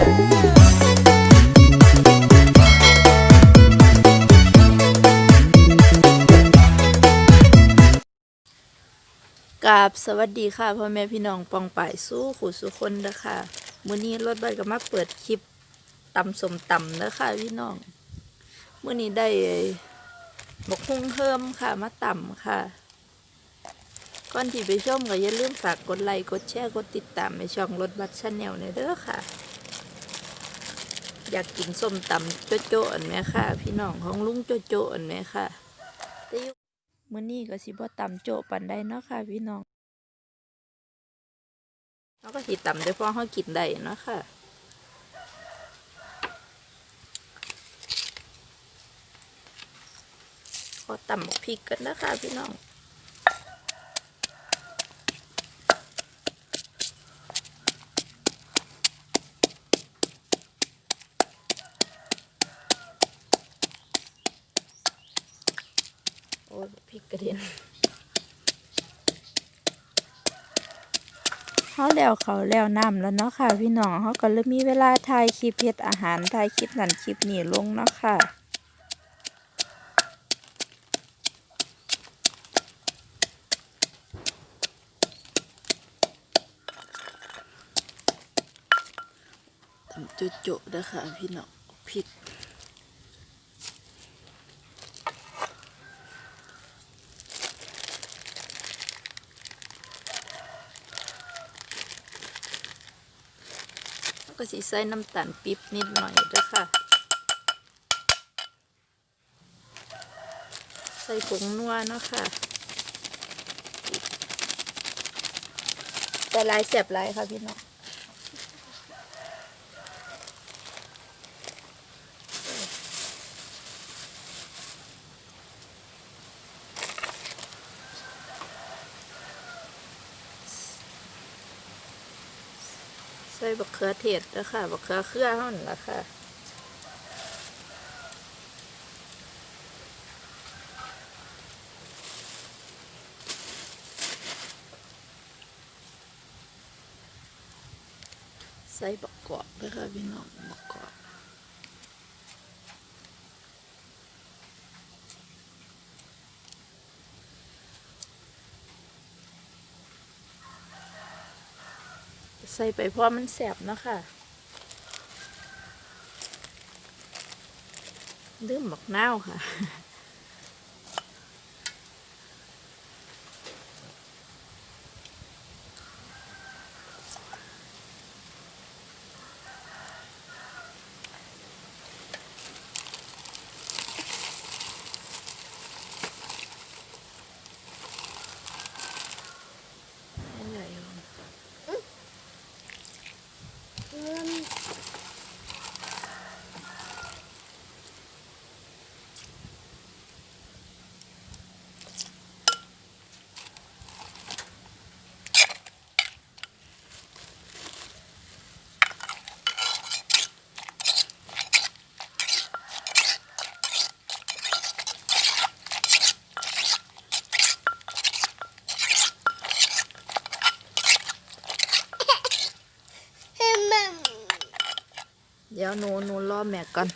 กราบสวัสดีค่ะพ่อแม่พี่น้องปองป่ายสู้ขู่สุคนเด้อค่ะมื้อนี้รถบัสก็มาเปิดคลิปตำสมตำเด้อค่ะพี่น้องมื้อนี้ได้บกฮุ่งเฮิมค่ะมาตำค่ะก่อนที่ไปชมก็อย่าลืมฝากกดไลค์กดแชร์กดติดตามในช่องรถบัสชาแนลเนี่ยเด้อค่ะ อยากกินส้มตำโจ๊ะโจ๊ะอันไหมค่ะ พี่น้องของลุงโจ๊ะโจ๊ะอันไหมค่ะมื้อนี้ก็สิบ่ตำโจ๊ะปานใดเนาะค่ะ พี่น้องเราก็สิตำได้พอเขากินได้เนาะค่ะขอตำบักพริกกันนะคะพี่น้อง โอ้ยบักพริกกระเด็นเขาแล้วเขาแล้วน้ำแล้วเนาะค่ะ พี่น้องเขาก็เลยมีเวลาถ่ายคลิปเฮ็ดอาหารถ่ายคลิปนั่นคลิปนี้ลงเนาะค่ะตำจุโจะๆนะคะพี่น้องพริก ก็สิใส่น้ำตาลปี๊บนิดหน่อยด้วยค่ะ ใส่ผงนัวเนาะค่ะ แต่ลายเสียบลายค่ะพี่น้อง ใส่บักเขือเทศด้วค่ะบักเขือเครือเท่านั้นละค่ะใส่บักกอกด้วยค่ะพี่น้องบักกอก ใส่ไปเพราะมันแสบเนาะค่ะลืมบักนาวค่ะ อะไรวะ เดี๋ยวหนูหนูรอแม่ก่อน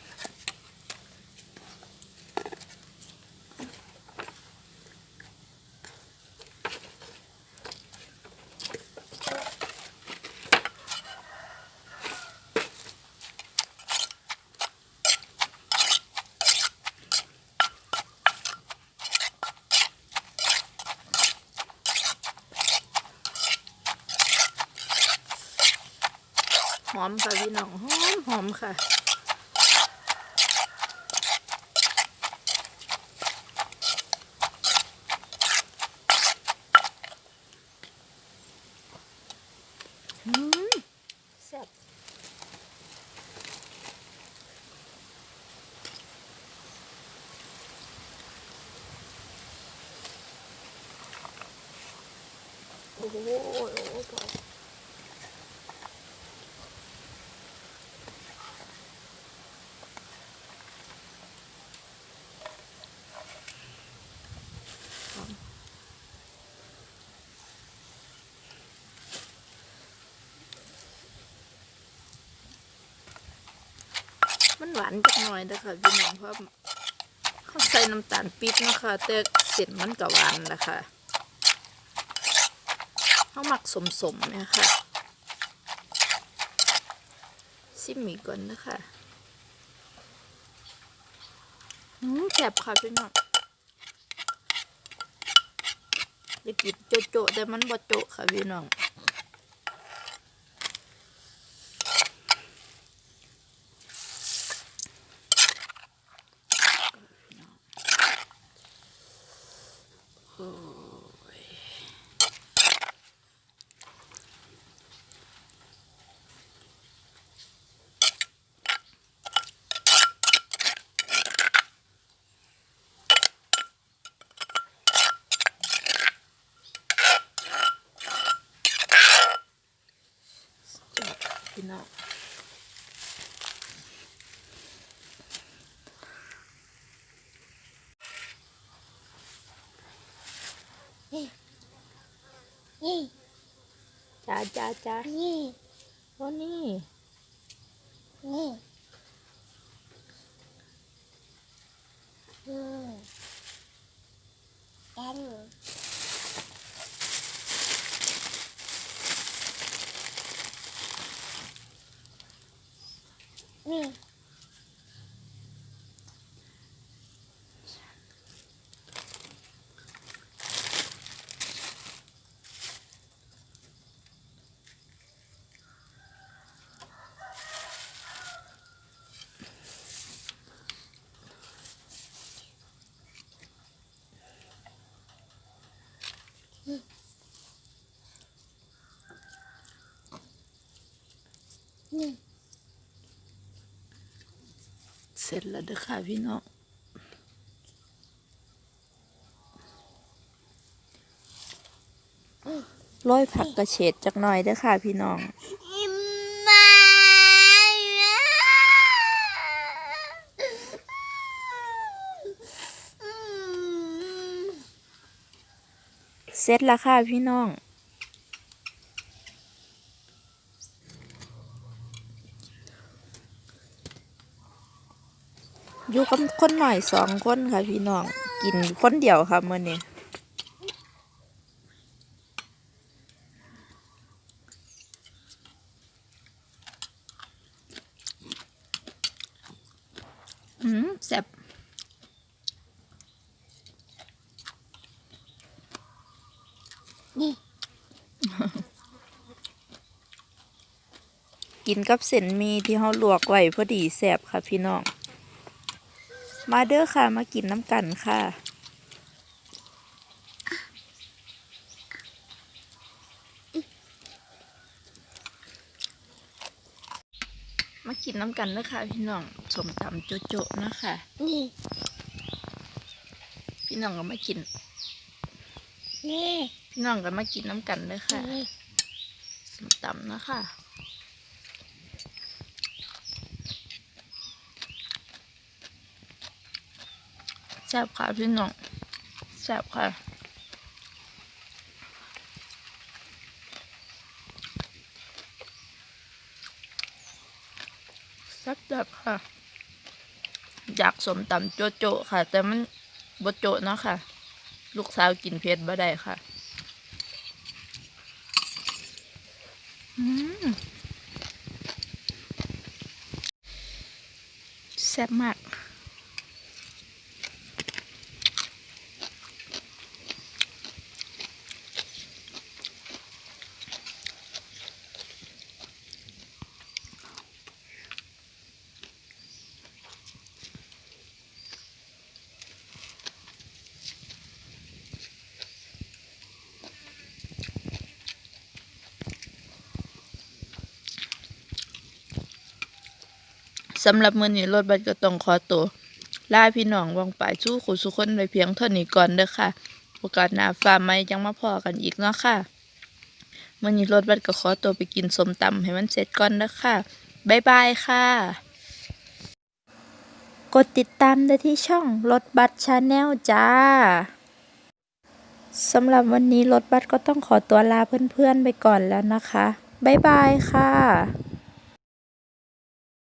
หอมค่ะพี่น้องห อมหอมค่ะ อืมแซ่บโอ้โหโอ้โหพอ อ หวานจักหน่อยนะคะพี่น้องเพราะเขาใส่น้ำตาลปี๊บนะคะแต่เส้นมันก็หวานนะคะเขาหมักสมๆเนี่ยค่ะซิมอีกก่อนนะคะอืมแสบค่ะพี่น้องจะกินโจะๆแต่มันบ่โจะค่ะพี่น้อง พี่น้อง นี่ จ้าจ้านี่โอ้นี่ นี่อืมกันนี่ เส ร็จแล้วเด้อค่ะพี่น้องร้อยผักกระเฉดจักหน่อยเด้อค่ะพี่น้องเสร็จแล้วค่ะพี่น้อง อยู่กับคนหน่อยสองคนค่ะพี่น้องกินคนเดียวค่ะเมื่อนี้อืมแซ่บนี่กินกับเส้นมีที่เขาลวกไว้พอดีแซ่บค่ะพี่น้อง มาเด้อค่ะมากินน้ำกันค่ะ มากินน้ำกันนะคะพี่น้องสมตำโจะๆนะคะนี่พี่น้องก็มากินนี่พี่น้องก็มากินน้ำกันเลยค่ะนี่สมตำนะคะ ซ่บค่ะพี่น้องแซ่บค่ะแซ่บแบบค่ะ อยากสมตำโจโจค่ะ แต่มันบดโจเนาะค่ะ ลูกสาวกินเผ็ดบ่ได้ค่ะอืมแซ่บมาก สำหรับมื้อนี้รถบัสก็ต้องขอตัวลาพี่น้องวางปลายสู้ขู่สุคนไปเพียงเท่านี้ก่อนเด้อค่ะ โอกาสหน้าฟ้าใหม่จังมาพอกันอีกเนาะค่ะมื้อนี้รถบัสก็ขอตัวไปกินสมตำให้มันเสร็จก่อนเด้อค่ะบ๊ายบายค่ะ กดติดตามได้ที่ช่องรถบัสชาแนลจ้าสำหรับวันนี้รถบัสก็ต้องขอตัวลาเพื่อนๆไปก่อนแล้วนะคะ บ๊ายบายค่ะ